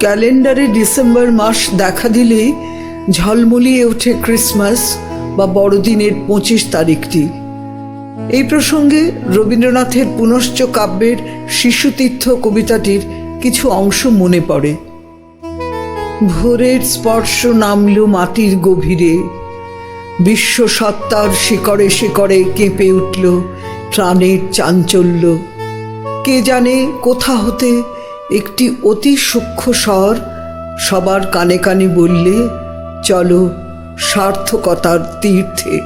ক্যালেন্ডারে ডিসেম্বর মাস দেখা দিলেই ঝলমলিয়ে ওঠে ক্রিসমাস বা বড়দিনের পঁচিশ তারিখটি। এই প্রসঙ্গে রবীন্দ্রনাথের পুনশ্চ কাব্যের শিশুতীর্থ কবিতাটির কিছু অংশ মনে পড়ে। ভোরের স্পর্শ নামল মাটির গভীরে। বিশ্ব সত্তার শিকড়ে শিকড়ে কেঁপে উঠল প্রাণের চাঞ্চল্য। কে জানে কোথা হতে একটি অতি সূক্ষ্ম স্বর সবার কানে কানে বললে, চলো সার্থকতার তীর্থে।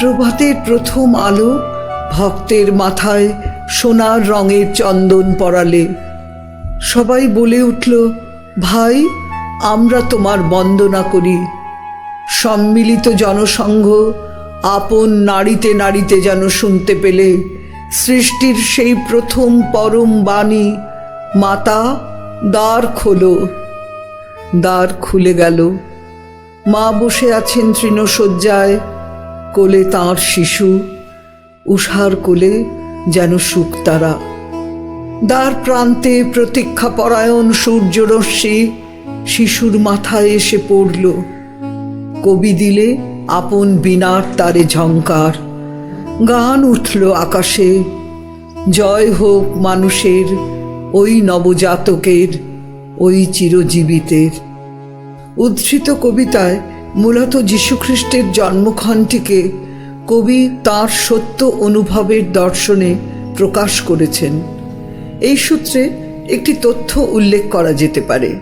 প্রভাতের প্রথম আলো ভক্তের মাথায় সোনার রঙের চন্দন পরালে। সবাই বলে উঠল, ভাই, আমরা তোমার বন্দনা করি। সম্মিলিত জনসংঘ আপন নাড়িতে নাড়িতে যেন শুনতে পেলে। সৃষ্টির সেই প্রথম পরম বাণী মাতা, দ্বার খোলো। দ্বার খুলে গেল। মা বসে আছেন তৃণশয্যায়, কোলে তাঁর শিশু, উষার কোলে যেন শুকতারা দ্বার প্রান্তে প্রতীক্ষা পরায়ণ সূর্যরশ্মি শিশুর মাথায় এসে পড়ল। কবি দিলে আপন বিনার তারে ঝঙ্কার গান উঠল আকাশে। জয় হোক মানুষের ওই নবজাতকের, ওই চিরজীবিতের উদ্ধৃত কবিতায় মূলত যীশুখ্রিস্টের জন্মক্ষণটিকে কবি তার সত্য অনুভবের দর্শনে প্রকাশ করেছেন। এই সূত্রে একটি তথ্য উল্লেখ করা যেতে পারে।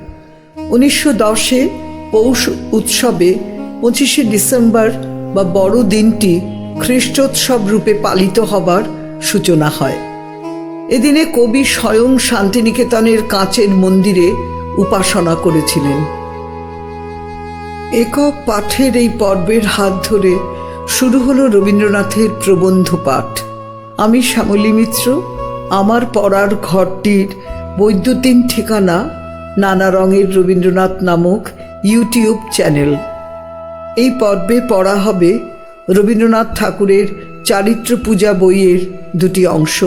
উনিশশো দশে পৌষ উৎসবে পঁচিশে ডিসেম্বর বা বড় দিনটি খ্রিস্টোৎসব রূপে পালিত হবার সূচনা হয়। এদিনে কবি স্বয়ং শান্তিনিকেতনের কাঁচের মন্দিরে উপাসনা করেছিলেন। একক পাঠের এই পর্বের হাত ধরে শুরু হলো রবীন্দ্রনাথের প্রবন্ধ পাঠ। আমি শ্যামলী মিত্র, আমার পড়ার ঘরটির বৈদ্যুতিন ঠিকানা নানা রঙের রবীন্দ্রনাথ নামক ইউটিউব চ্যানেল। এই পর্বে পড়া হবে রবীন্দ্রনাথ ঠাকুরের চারিত্র পূজা বইয়ের দুটি অংশ।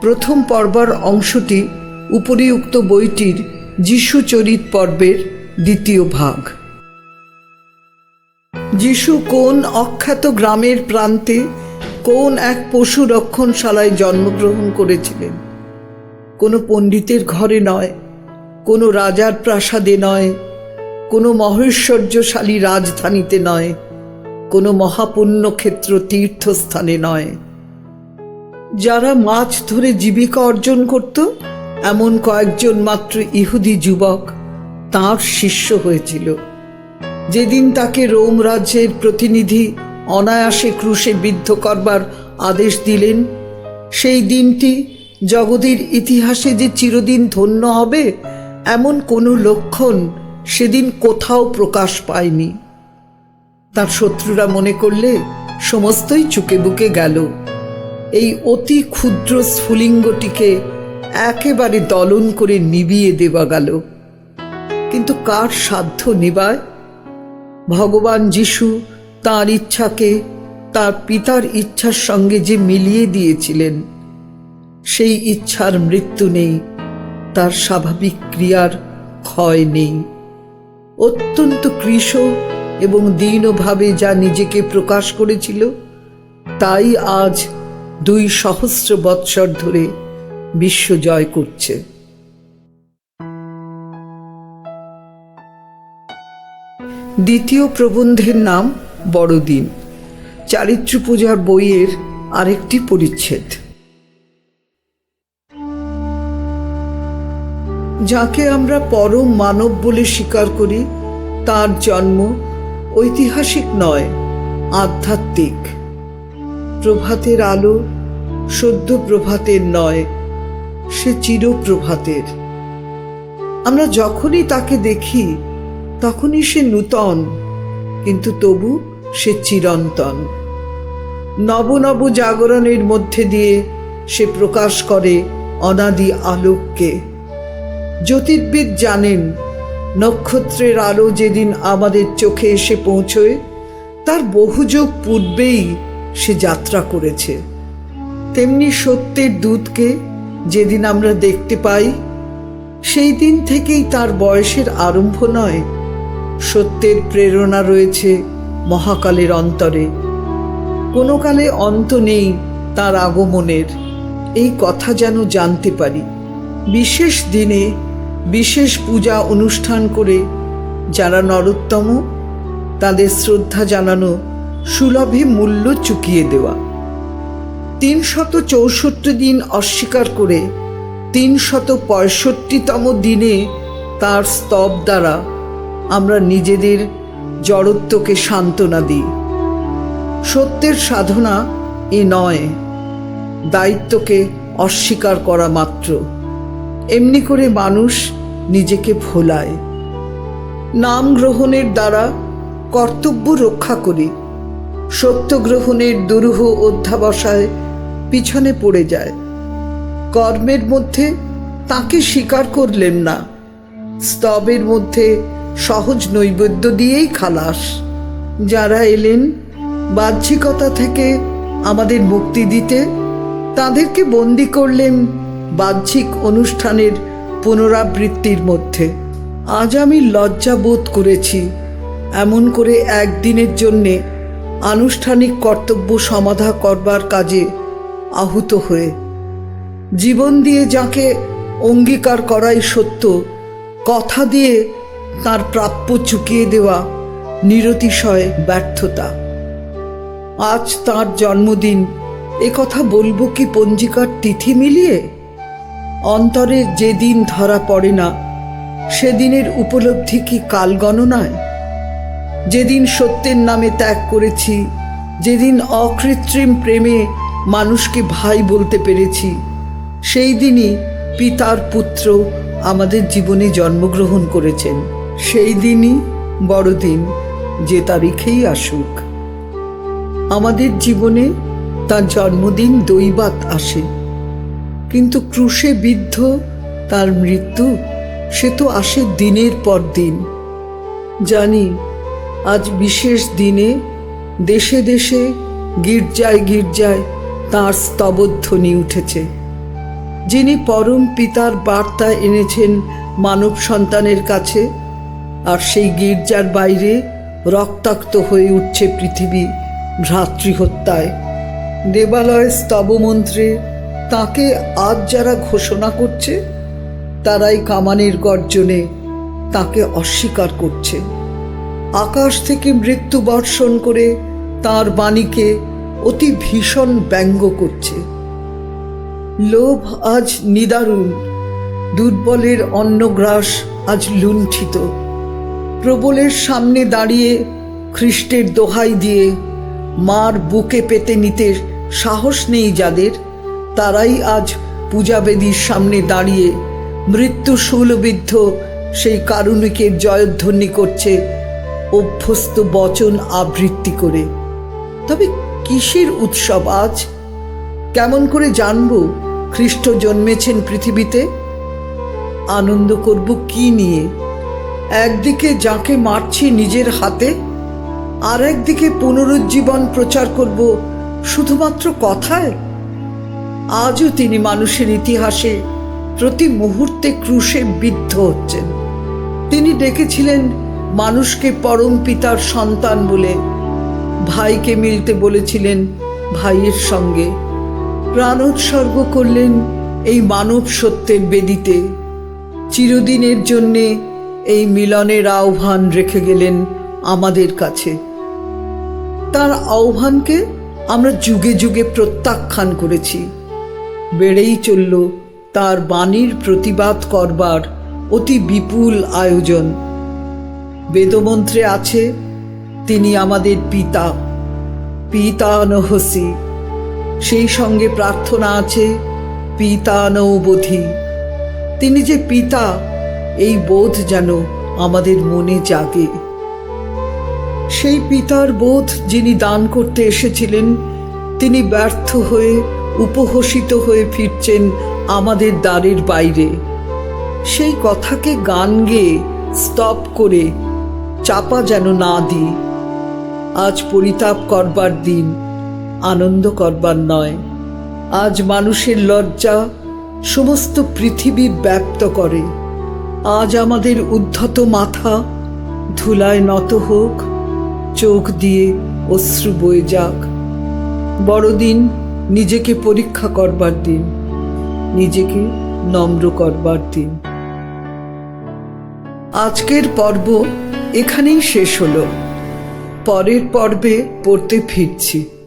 প্রথম পর্বার অংশটি উপরিউক্ত বইটির যিশু চরিত পর্বের দ্বিতীয় ভাগ। যিশু কোন অখ্যাত গ্রামের প্রান্তে কোন এক পশু রক্ষণশালায় জন্মগ্রহণ করেছিলেন? কোনো পণ্ডিতের ঘরে নয়, কোনো রাজার প্রাসাদে নয়, কোনো মহৈশ্বর্যশালী রাজধানীতে নয়, কোনো মহাপুণ্যক্ষেত্র তীর্থস্থানে নয়। যারা মাছ ধরে জীবিকা অর্জন করত, এমন কয়েকজন মাত্র ইহুদি যুবক তাঁর শিষ্য হয়েছিল। যেদিন তাকে রোম রাজ্যের প্রতিনিধি অনায়াসে ক্রুশে বিদ্ধ করবার আদেশ দিলেন, সেই দিনটি জগতের ইতিহাসে যে চিরদিন ধন্য হবে, এমন কোনো লক্ষণ সেদিন কোথাও প্রকাশ পায়নি। তার শত্রুরা মনে করলে সমস্তই চুকে বুকে গেল। এই অতি ক্ষুদ্র স্ফুলিঙ্গটিকে একেবারে দলন করে নিবিয়ে দেওয়া গেল। কিন্তু কার সাধ্য নিবায়? ভগবান যিশু তার ইচ্ছাকে, তার পিতার ইচ্ছার সঙ্গে যে মিলিয়ে দিয়েছিলেন, সেই ইচ্ছার মৃত্যু নেই, তার স্বাভাবিক ক্রিয়ার ক্ষয় নেই। অত্যন্ত কৃশ এবং দীনভাবে যা নিজেকে প্রকাশ করেছিল, তাই আজ দুই সহস্র বৎসর ধরে বিশ্ব জয় করছে। দ্বিতীয় প্রবন্ধের নাম বড়দিন। চারিত্র পূজার বইয়ের আরেকটি পরিচ্ছেদ। যাকে আমরা পরম মানব বলে স্বীকার করি, তার জন্ম ঐতিহাসিক নয়, আধ্যাত্মিক। প্রভাতের আলো, সদ্য প্রভাতের নয়, সে চিরপ্রভাতের আমরা যখনই তাকে দেখি, তখনই সে নূতন, কিন্তু তবু সে চিরন্তন। নব নব জাগরণের মধ্যে দিয়ে সে প্রকাশ করে অনাদি আলোককে। জ্যোতির্বিদ জানেন, নক্ষত্রের আলো যেদিন আমাদের চোখে এসে পৌঁছয়, তার বহুযুগ পূর্বেই সে যাত্রা করেছে। তেমনি সত্যের দূতকে যেদিন আমরা দেখতে পাই, সেই দিন থেকেই তার বয়সের আরম্ভ নয়। সত্যের প্রেরণা রয়েছে মহাকালের অন্তরে। কোনো কালে অন্ত নেই তার আগমনের। এই কথা যেন জানতে পারি। বিশেষ দিনে বিশেষ পূজা অনুষ্ঠান করে যারা নরোত্তম, তাদের শ্রদ্ধা জানানো সুলভে মূল্য চুকিয়ে দেওয়া। তিনশত চৌষট্টি দিন অস্বীকার করে তিনশত পঁয়ষট্টিতম দিনে তার স্তব দ্বারা আমরা নিজেদের জড়ত্বকে সান্ত্বনা দিই। সত্যের সাধনা এ নয়, দায়িত্বকে অস্বীকার করা মাত্র। এমনি করে মানুষ নিজেকে ভোলায়। নাম গ্রহণের দ্বারা কর্তব্য রক্ষা করি। সত্য গ্রহণের দুরূহ অধ্যাবসায় পিছনে পড়ে যায়। কর্মের মধ্যে তাকে স্বীকার করলেন না। স্তবের মধ্যে সহজ নৈবেদ্য দিয়েই খালাস। যারা এলেন, বাহ্যিকতা থেকে আমাদের মুক্তি দিতে, তাদেরকে বন্দি করলেন বাহ্যিক অনুষ্ঠানের পুনরাবৃত্তির মধ্যে। আজ আমি লজ্জা বোধ করেছি। এমন করে একদিনের জন্যে আনুষ্ঠানিক কর্তব্য সমাধা করবার কাজে আহুত হয়ে। জীবন দিয়ে যাকে অঙ্গীকার করাই সত্য, কথা দিয়ে তার প্রাপ্য চুকিয়ে দেওয়া নিরতিশয় ব্যর্থতা। আজ তার জন্মদিন, এ কথা বলব কি পঞ্জিকার তিথি মিলিয়ে? অন্তরে যেদিন ধরা পড়ে না, সেদিনের উপলব্ধি কি কাল গণনায় যেদিন সত্যের নামে ত্যাগ করেছি, যেদিন অকৃত্রিম প্রেমে মানুষকে ভাই বলতে পেরেছি, সেই দিনই পিতার পুত্র আমাদের জীবনে জন্মগ্রহণ করেছেন। সেই দিনই বড়দিন যে তারিখেই আসুক। আমাদের জীবনে তার জন্মদিন দৈবাত আসে। কিন্তু ক্রুশে বিদ্ধ তার মৃত্যু, সে তো আসে দিনের পর দিন। জানি আজ বিশেষ দিনে দেশে দেশে গির্জায় গির্জায় তাঁর স্তবধ্বনি উঠেছে, যিনি পরম পিতার বার্তা এনেছেন মানব সন্তানের কাছে, আর সেই গির্জার বাইরে রক্তাক্ত হয়ে উঠছে পৃথিবী ভ্রাতৃহত্যায়। দেবালয় স্তবমন্ত্রে তাকে আজ যারা ঘোষণা করছে, তারাই কামানের গর্জনে তাকে অস্বীকার করছে। আকাশ থেকে মৃত্যু বর্ষণ করে তার বাণীকে অতি ভীষণ ব্যঙ্গ করছে। লোভ আজ নিদারুণ, দুর্বলের অন্নগ্রাস আজ লুণ্ঠিত। প্রবলের সামনে দাঁড়িয়ে খ্রিস্টের দোহাই দিয়ে মার বুকে পেতে নিতে সাহস নেই যাদের, তারাই আজ পূজাবেদীর সামনে দাঁড়িয়ে মৃত্যু শূলবিদ্ধ সেই কারুণিকের জয়ধ্বনি করছে অভ্যস্ত বচন আবৃত্তি করে। তবে কিসের উৎসব আজ? কেমন করে জানব খ্রিস্ট জন্মেছেন পৃথিবীতে? আনন্দ করব কি নিয়ে? একদিকে যাকে মারছি নিজের হাতে, আর একদিকে পুনরুজ্জীবন প্রচার করব শুধুমাত্র কথায়? আজও তিনি মানুষের ইতিহাসে প্রতি মুহূর্তে ক্রুশে বিদ্ধ হচ্ছেন। তিনি ডেকেছিলেন মানুষকে পরম পিতার সন্তান বলে ভাইকে মিলতে বলেছিলেন ভাইয়ের সঙ্গে। প্রাণোৎসর্গ করলেন এই মানব সত্যের বেদিতে। চিরদিনের জন্যে এই মিলনের আহ্বান রেখে গেলেন আমাদের কাছে। তার আহ্বানকে আমরা যুগে যুগে প্রত্যাখ্যান করেছি। বেড়েই চলল তার বাণীর প্রতিবাদ করবার অতি বিপুল আয়োজন। বেদমন্ত্রে আছে, তিনি আমাদের পিতা। পিতা নহসি সেই সঙ্গে প্রার্থনা আছে পিতা নৌবোধি তিনি যে পিতা, এই বোধ যেন আমাদের মনে জাগে। সেই পিতার বোধ যিনি দান করতে এসেছিলেন, তিনি ব্যর্থ হয়ে উপহসিত হয়ে ফিরছেন আমাদের দ্বারের বাইরে। সেই কথাকে গান গেয়ে স্তব করে চাপা যেন না দিই। আজ পরিতাপ করবার দিন, আনন্দ করবার নয়। আজ মানুষের লজ্জা সমস্ত পৃথিবী ব্যপ্ত করে। আজ আমাদের উদ্ধত মাথা ধুলায় নত হোক, চোখ দিয়ে অশ্রু বয়ে যাক। বড়দিন, নিজেকে পরীক্ষা করবার দিন, নিজেকে নম্র করবার দিন। আজকের পর্ব এখানেই শেষ হলো। পরের পর্বে পড়তে ফিরছি।